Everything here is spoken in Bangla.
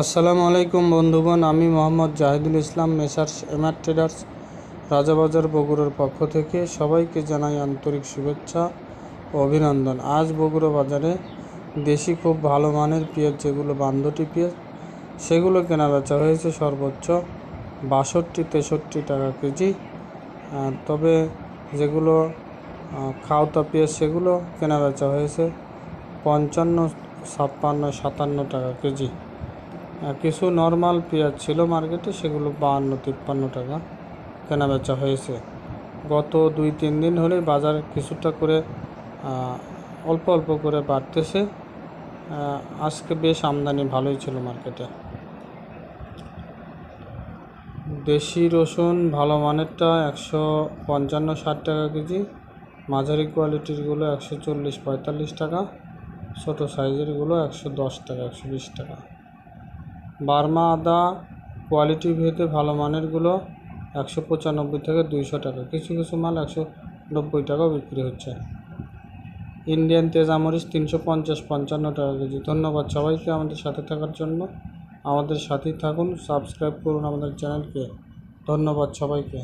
আসসালামু আলাইকুম বন্ধুগণ, আমি Mohammad Zahidul Islam, messrs MR traders, Rajabazar বগুড়ার পক্ষ থেকে সবাইকে জানাই আন্তরিক শুভেচ্ছা ও অভিনন্দন। আজ বগুড়া বাজারে দেশি খুব ভালো মানের পেঁয়াজ, যেগুলো বান্ধটি পেঁয়াজ, সেগুলো কেনা বেচা হয়েছে সর্বোচ্চ বাষট্টি, তেষট্টি টাকা কেজি। তবে যেগুলো খাওতা পেঁয়াজ, সেগুলো কেনা বেচা হয়েছে পঞ্চান্ন, ছাপ্পান্ন, সাতান্ন টাকা কেজি। আর কিছু নর্মাল পেঁয়াজ ছিল মার্কেটে সেগুলো বাহান্ন, তিপ্পান্ন টাকা কেনা বেচা হয়েছে। গত দুই, তিন দিন হলে বাজার কিছুটা করে অল্প অল্প করে বাড়তেছে। আজকে বেশ আমদানি ভালোই ছিল মার্কেটে দেশি রসুন ভালো মানেরটা একশো পঞ্চান্ন, ষাট টাকা কেজি। মাঝারি কোয়ালিটিরগুলো একশো চল্লিশ, পঁয়তাল্লিশ টাকা। ছোটো সাইজেরগুলো একশো দশ টাকা, একশো বিশ টাকা। বার্মা আদা কোয়ালিটি ভেদে ভালো মানেরগুলো একশো পঁচানব্বই থেকে দুইশো টাকা। কিছু কিছু মাল একশো নব্বই টাকাও বিক্রি হচ্ছে। ইন্ডিয়ান তেজামরিচ তিনশো পঞ্চাশ পঞ্চান্ন টাকা কেজি। ধন্যবাদ সবাইকে আমাদের সাথে থাকার জন্য। আমাদের সাথেই থাকুন, সাবস্ক্রাইব করুন আমাদের চ্যানেলকে। ধন্যবাদ সবাইকে।